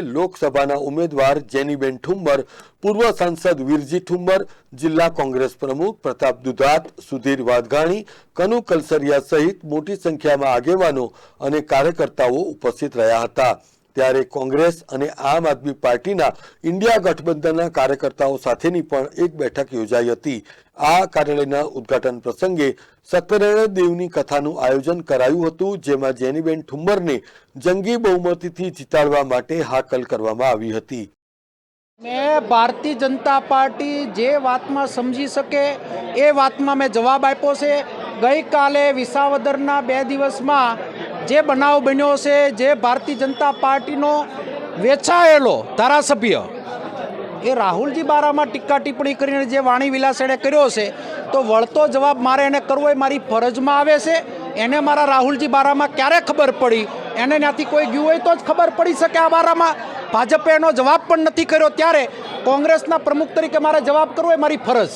લોકસભાના ઉમેદવાર જેનીબેન ઠુમ્મર, પૂર્વ સાંસદ વીરજી ઠુમ્મર, જિલ્લા કોંગ્રેસ પ્રમુખ પ્રતાપ દુધાત, સુધીર વાઘાણી, કનુ કલસરિયા સહિત મોટી સંખ્યામાં આગેવાનો અને કાર્યકર્તાઓ ઉપસ્થિત રહ્યા હતા. ત્યારે કોંગ્રેસ અને આમ આદમી પાર્ટીના ઇન્ડિયા ગઠબંધનના કાર્યકર્તાઓ સાથેની પણ એક બેઠક યોજાઈ હતી. આ કાર્યાલયના ઉદ્ઘાટન પ્રસંગે સત્યનારાયણ દેવની કથાનું આયોજન કરાયું હતું, જેમાં જેનીબેન ઠુમ્મરને જંગી બહુમતીથી જીતાડવા માટે હાકલ કરવામાં આવી હતી. મેં ભારતીય જનતા પાર્ટી જે વાતમાં સમજી શકે એ વાતમાં મેં જવાબ આપ્યો છે. ગઈકાલે વિસાવદરના બે દિવસમાં જે બનાવ બન્યો છે, જે ભારતીય જનતા પાર્ટીનો વેચાયેલો ધારાસભ્ય, એ રાહુલજી બારામાં ટીકા ટિપ્પણી કરીને જે વાણી વિલાસ એણે કર્યો છે, તો વળતો જવાબ મારે એને કરવો એ મારી ફરજમાં આવે છે. એને મારા રાહુલજી બારામાં ક્યારે ખબર પડી? એને ત્યાંથી કોઈ ગયું હોય તો જ ખબર પડી શકે આ બારામાં. ભાજપે એનો જવાબ પણ નથી કર્યો ત્યારે કોંગ્રેસના પ્રમુખ તરીકે મારે જવાબ કરવો એ મારી ફરજ.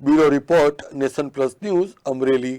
Bureau report nation plus news Amreli.